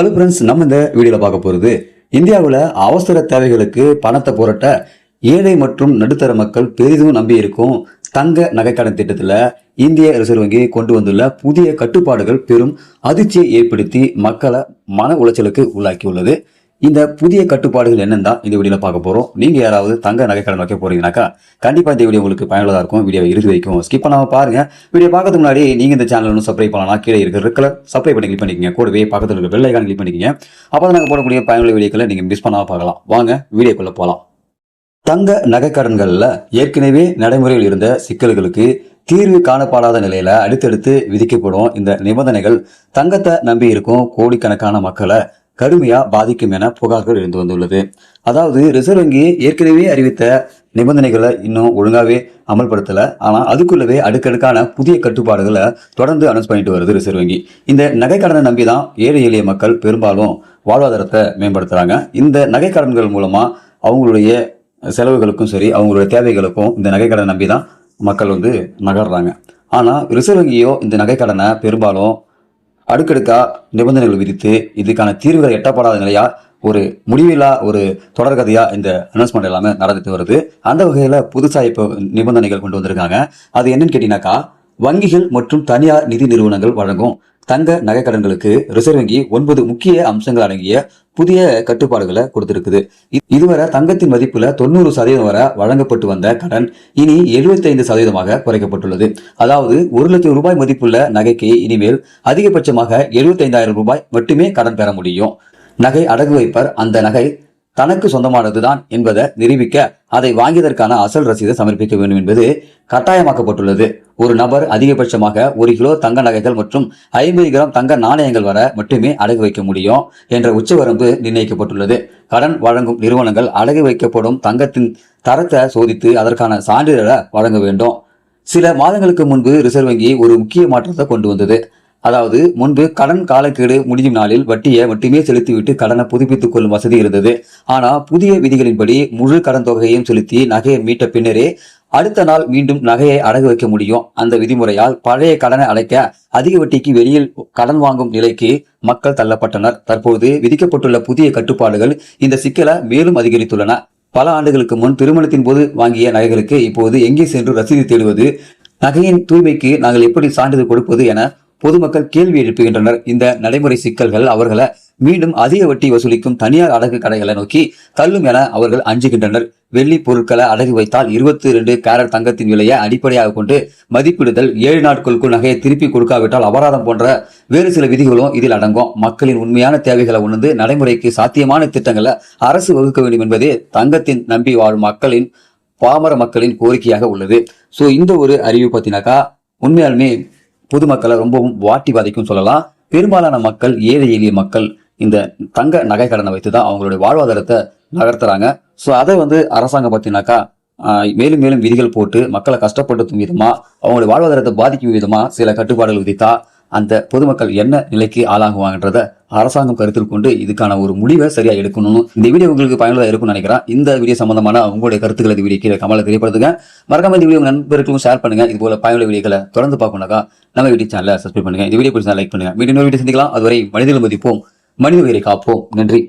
Hello friends நம்ம இந்த வீடியோவில் பார்க்க போகிறது இந்தியாவில் அவசர தேவைகளுக்கு பணத்தை புரட்ட ஏழை மற்றும் நடுத்தர மக்கள் பெரிதும் நம்பி இருக்கும் தங்க நகைக்கடன் திட்டத்தில் இந்திய ரிசர்வ் வங்கி கொண்டு வந்துள்ள புதிய கட்டுப்பாடுகள் பெரும் அதிர்ச்சியை ஏற்படுத்தி மக்களை மன உளைச்சலுக்கு உள்ளாக்கியுள்ளது. இந்த புதிய கட்டுப்பாடுகள் என்னன்னு? தான் இந்த வீடியோவில் பார்க்க போகிறோம் நீங்கள் யாராவது தங்க நகைக்கடன் வைக்க போறீங்கன்னாக்கா கண்டிப்பாக இந்த வீடியோ உங்களுக்கு பயனுள்ளதாக இருக்கும். வீடியோ இறுதி வரைக்கும் ஸ்கிப் பண்ணாமல் பாருங்க. வீடியோ பார்க்கறதுக்கு முன்னாடி நீங்கள் இந்த சேனல் ஒன்று சப்ஸ்கிரைப் பண்ணலாம் கீழே இருக்கிற ரெக்கல சப்ஸ்கிரைப் பண்ணி கிளிக் பண்ணிக்கங்க. கூடவே பக்கத்தில் இருக்க பெல் ஐக்கான் கிளிக் பண்ணிக்கங்க. அப்போ தான் நாங்கள் போடக்கூடிய பயனுள்ள வீடியோக்களை நீங்கள் மிஸ் பண்ணாமல் பார்க்கலாம். வாங்க வீடியோக்குள்ளே போகலாம் தங்க நகைக்கடன்களில் ஏற்கனவே நடைமுறையில் இருந்த சிக்கல்களுக்கு தீர்வு காணப்படாத நிலையில அடுத்தடுத்து விதிக்கப்படும் இந்த நிபந்தனைகள் தங்கத்தை நம்பி இருக்கும் கோடிக்கணக்கான மக்களை கடுமையா பாதிக்கும் என புகார்கள் இருந்து வந்துள்ளது. அதாவது ரிசர்வ் வங்கி ஏற்கனவே அறிவித்த நிபந்தனைகளை இன்னும் ஒழுங்காவே அமல்படுத்தல. ஆனா அதுக்குள்ளவே அடுக்கடுக்கான புதிய கட்டுப்பாடுகளை தொடர்ந்து அனௌன்ஸ் பண்ணிட்டு வருது ரிசர்வ் வங்கி. இந்த நகைக்கடனை நம்பி தான் ஏழை எளிய மக்கள் பெரும்பாலும் வாழ்வாதாரத்தை மேம்படுத்துறாங்க. இந்த நகைக்கடன்கள் மூலமா அவங்களுடைய செலவுகளுக்கும் சரி அவங்களுடைய தேவைகளுக்கும் இந்த நகைக்கடனை நம்பி தான் மக்கள் வந்து நகர்றாங்க. ஆனால் ரிசர்வ் வங்கியோ இந்த நகைக்கடனை பெரும்பாலும் அடுக்கடுக்கா நிபந்தனைகள் விதித்து இதுக்கான தீர்வுகள் எட்டப்படாத நிலையா ஒரு முடிவில்லா ஒரு தொடர்கதையா இந்த அனௌன்ஸ்மெண்ட் எல்லாமே நடந்துட்டு வருது. அந்த வகையில புதுசா இப்போ நிபந்தனைகள் கொண்டு வந்திருக்காங்க. அது என்னன்னு கேட்டீங்கன்னாக்கா வங்கிகள் மற்றும் தனியார் நிதி நிறுவனங்கள் வழங்கும் தங்க நகைக்கடன்களுக்கு ரிசர்வ் வங்கி ஒன்பது முக்கிய அம்சங்கள் அடங்கிய புதிய கட்டுப்பாடுகளை கொடுத்திருக்குது. இதுவரை தங்கத்தின் மதிப்புல தொண்ணூறு சதவீதம் வரை வழங்கப்பட்டு வந்த கடன் இனி 75% சதவீதமாக குறைக்கப்பட்டுள்ளது. அதாவது ஒரு லட்சம் ரூபாய் மதிப்புள்ள நகைக்கு இனிமேல் அதிகபட்சமாக 75000 ரூபாய் மட்டுமே கடன் பெற முடியும். நகை அடகு வைப்பர் அந்த நகை தனக்கு சொந்தமானதுதான் என்பதை நிரூபிக்க அதை வாங்கியதற்கான அசல் ரசீதை சமர்ப்பிக்க வேண்டும் என்பது கட்டாயமாக்கப்பட்டுள்ளது. ஒரு நபர் அதிகபட்சமாக ஒரு கிலோ தங்க நகைகள் மற்றும் ஐம்பது கிராம் தங்க நாணயங்கள் வர மட்டுமே அடகு வைக்க முடியும் என்ற உச்சவரம்பு நிர்ணயிக்கப்பட்டுள்ளது. கடன் வழங்கும் நிறுவனங்கள் அடகு வைக்கப்படும் தங்கத்தின் தரத்தை சோதித்து அதற்கான சான்றிதழை வழங்க வேண்டும். சில மாதங்களுக்கு முன்பு ரிசர்வ் வங்கி ஒரு முக்கிய மாற்றத்தை கொண்டு வந்தது. அதாவது முன்பு கடன் காலக்கெடு முடியும் நாளில் வட்டியை மட்டுமே செலுத்திவிட்டு கடனை புதுப்பித்துக் கொள்ளும் வசதி இருந்தது. ஆனால் புதிய விதிகளின்படி முழு கடன் தொகையையும் செலுத்தி நகையை மீட்ட பின்னரே அடுத்த நாள் மீண்டும் நகையை அடகு வைக்க முடியும். அந்த விதிமுறையால் பழைய கடனை அடைக்க அதிக வட்டிக்கு வெளியில் கடன் வாங்கும் நிலைக்கு மக்கள் தள்ளப்பட்டனர். தற்போது விதிக்கப்பட்டுள்ள புதிய கட்டுப்பாடுகள் இந்த சிக்கலை மேலும் அதிகரித்துள்ளன. பல ஆண்டுகளுக்கு முன் திருமணத்தின் போது வாங்கிய நகைகளுக்கு இப்போது எங்கே சென்று ரசீது தேடுவது நகையின் தூய்மைக்கு நாங்கள் எப்படி சான்றிதழ் கொடுப்பது என பொதுமக்கள் கேள்வி எழுப்புகின்றனர். இந்த நடைமுறை சிக்கல்கள் அவர்களை மீண்டும் அதிக வட்டி வசூலிக்கும் தனியார் அடகு கடைகளை நோக்கி தள்ளும் என அவர்கள் அஞ்சுகின்றனர். வெள்ளி பொருட்களை அடகு வைத்தால் இருபத்தி ரெண்டு கேரட் தங்கத்தின் விலையை அடிப்படையாக கொண்டு மதிப்பிடுதல் ஏழு நாட்களுக்குள் நகையை திருப்பி கொடுக்காவிட்டால் அபராதம் போன்ற வேறு சில விதிகளும் இதில் அடங்கும். மக்களின் உண்மையான தேவைகளை உணர்ந்து நடைமுறைக்கு சாத்தியமான திட்டங்களை அரசு வகுக்க வேண்டும் என்பதே தங்கத்தின் நம்பி வாழும் மக்களின் பாமர மக்களின் கோரிக்கையாக உள்ளது. ஸோ இந்த ஒரு அறிவு பார்த்தீங்கன்னாக்கா உண்மையாலுமே பொதுமக்களை ரொம்பவும் வாட்டி வதைக்கும் சொல்லலாம். பெரும்பாலான மக்கள் ஏழை எளிய மக்கள் இந்த தங்க நகை கடனை வைத்து தான் அவங்களுடைய வாழ்வாதாரத்தை நகர்த்துறாங்க. ஸோ அதை வந்து அரசாங்கம் பார்த்தீங்கன்னாக்கா மேலும் மேலும் விதிகள் போட்டு மக்களை கஷ்டப்படுத்தும் விதமாக அவங்களுடைய வாழ்வாதாரத்தை பாதிக்கும் விதமாக சில கட்டுப்பாடுகள் விதித்தா அந்த பொதுமக்கள் என்ன நிலைக்கு ஆளாகுவாங்கன்றத அரசாங்கம் கருத்தில் கொண்டு இதுக்கான ஒரு முடிவை சரியா எடுக்கணும் இந்த வீடியோ உங்களுக்கு பயனுள்ளதாக இருக்கும்னு நினைக்கிறேன். இந்த வீடியோ சம்பந்தமான உங்களுடைய கருத்துக்களை இந்த வீடியோ கீழே கமலை தெரியப்படுத்துங்க. மறக்காம இந்த வீடியோ நண்பர்களுக்கும் ஷேர் பண்ணுங்க. இது போல பயனுள்ள வீடியோக்களை தொடர்ந்து பார்க்கணுக்கா நம்ம வீடியோ சேனலை சப்ஸ்கிரைப் பண்ணுங்க. இந்த வீடியோ பிடிச்சா லைக் பண்ணுங்க. மீண்டும் வீடியோ சந்திக்கலாம். அதுவரை மனிதர்கள் மதிப்போம். மனித உயிரை காப்போம். நன்றி.